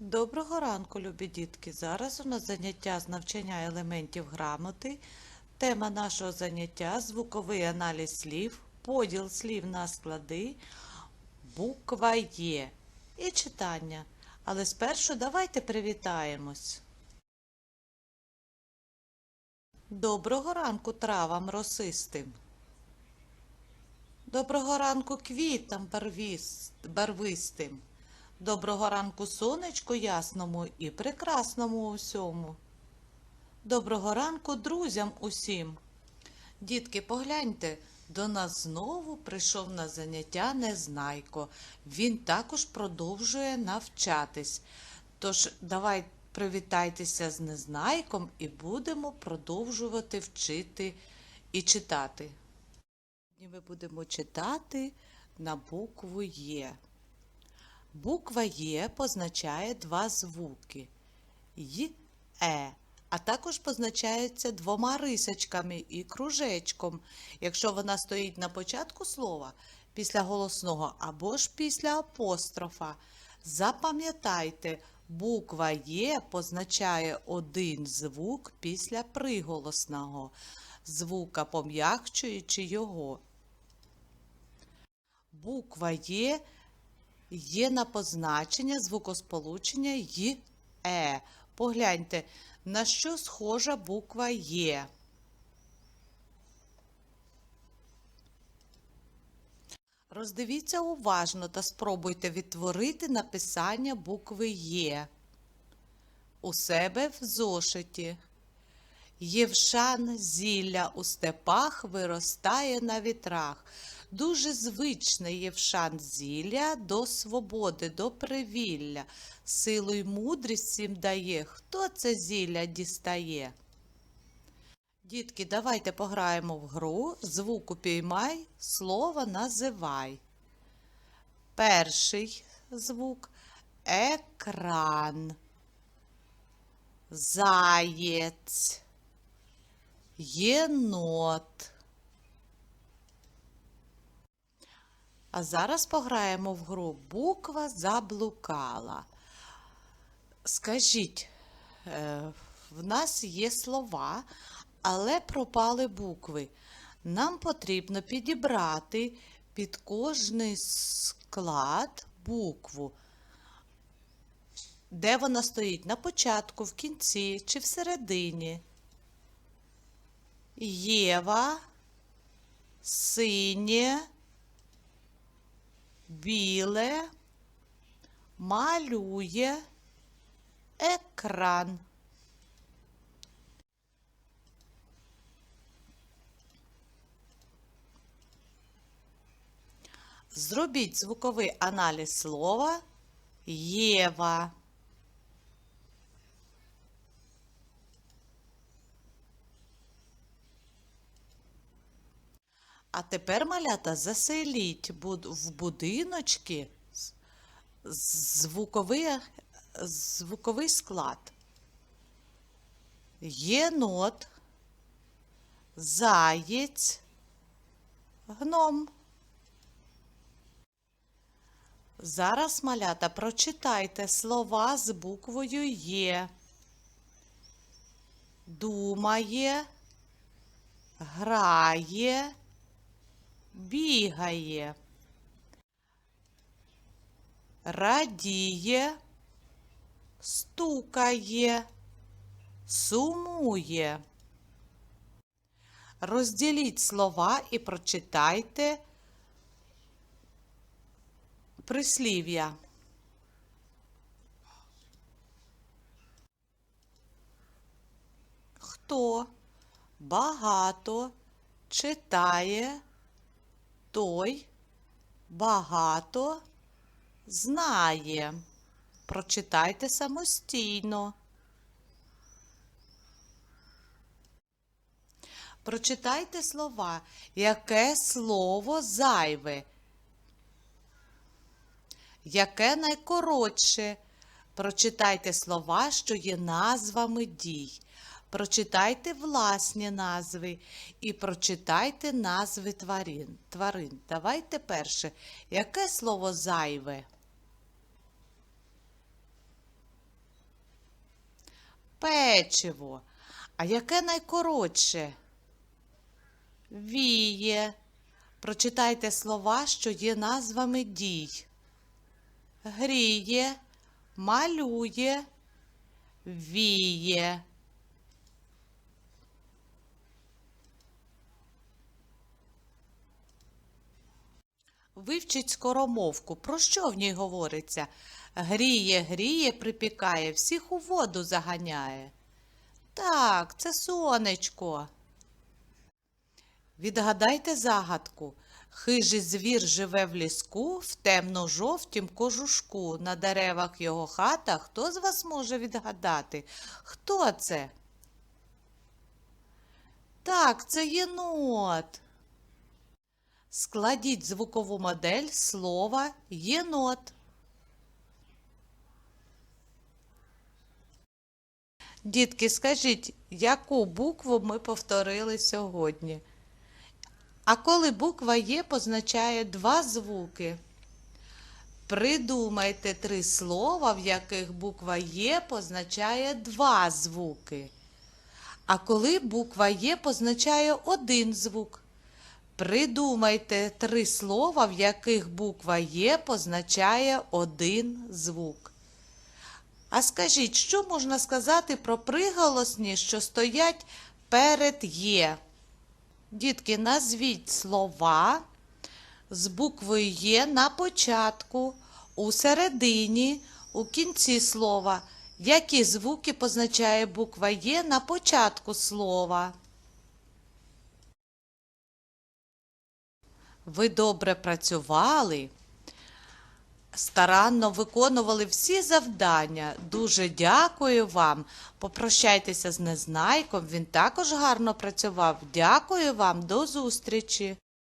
Доброго ранку, любі дітки! Зараз у нас заняття з навчання елементів грамоти. Тема нашого заняття звуковий аналіз слів, поділ слів на склади, буква Є і читання. Але спершу давайте привітаємось. Доброго ранку травам росистим. Доброго ранку квітам барвистим. Доброго ранку сонечку ясному і прекрасному усьому. Доброго ранку друзям усім. Дітки, погляньте, до нас знову прийшов на заняття Незнайко. Він також продовжує навчатись. Тож, давай привітайтеся з Незнайком і будемо продовжувати вчити і читати. Сьогодні ми будемо читати на букву Є. Буква Є позначає два звуки й, е, а також позначається двома рисочками і кружечком, якщо вона стоїть на початку слова після голосного або ж після апострофа. Запам'ятайте, буква Є позначає один звук після приголосного, звука пом'якчуючи його. Буква Є є на позначення звукосполучення й е. Погляньте, на що схожа буква Є. Роздивіться уважно та спробуйте відтворити написання букви Є у себе в зошиті. Євшан зілля у степах виростає на вітрах. Дуже звичне євшан зілля до свободи, до привілля. Силу й мудрість всім дає. Хто це зілля дістає? Дітки, давайте пограємо в гру. Звук упіймай, слово називай. Перший звук екран. Заєць. Єнот. А зараз пограємо в гру буква заблукала. Скажіть, е, в нас є слова, але пропали букви. Нам потрібно підібрати під кожний склад букву. Де вона стоїть? На початку, в кінці чи всередині. Єва, синє, біле, малює, екран. Зробіть звуковий аналіз слова Єва. А тепер, малята, заселіть в будиночки звуковий, звуковий склад. Єнот, заєць, гном. Зараз, малята, прочитайте слова з буквою Є. Думає, грає, бігає, радіє, стукає, сумує. Розділіть слова і прочитайте прислів'я. Хто багато читає, той багато знає. Прочитайте самостійно. Прочитайте слова. Яке слово зайве? Яке найкоротше? Прочитайте слова, що є назвами дій. Прочитайте власні назви і прочитайте назви тварин. тварин. Давайте перше. Яке слово зайве? Печиво. А яке найкоротше? Віє. Прочитайте слова, що є назвами дій. Гріє, малює, віє. Вивчіть скоромовку. Про що в ній говориться? Гріє, гріє, припікає, всіх у воду заганяє. Так, це сонечко. Відгадайте загадку. Хижий звір живе в ліску, в темно-жовтім кожушку. На деревах його хата. Хто з вас може відгадати? Хто це? Так, це єнот. Складіть звукову модель слова єнот. Дітки, скажіть, яку букву ми повторили сьогодні? А коли буква Є позначає два звуки. Придумайте три слова, в яких буква Є позначає два звуки. А коли буква Є позначає один звук. Придумайте три слова, в яких буква Є позначає один звук. А скажіть, що можна сказати про приголосні, що стоять перед Є? Дітки, назвіть слова з буквою Є на початку, у середині, у кінці слова. Які звуки позначає буква Є на початку слова? Ви добре працювали, старанно виконували всі завдання. Дуже дякую вам. Попрощайтеся з Незнайком. Він також гарно працював. Дякую вам, до зустрічі!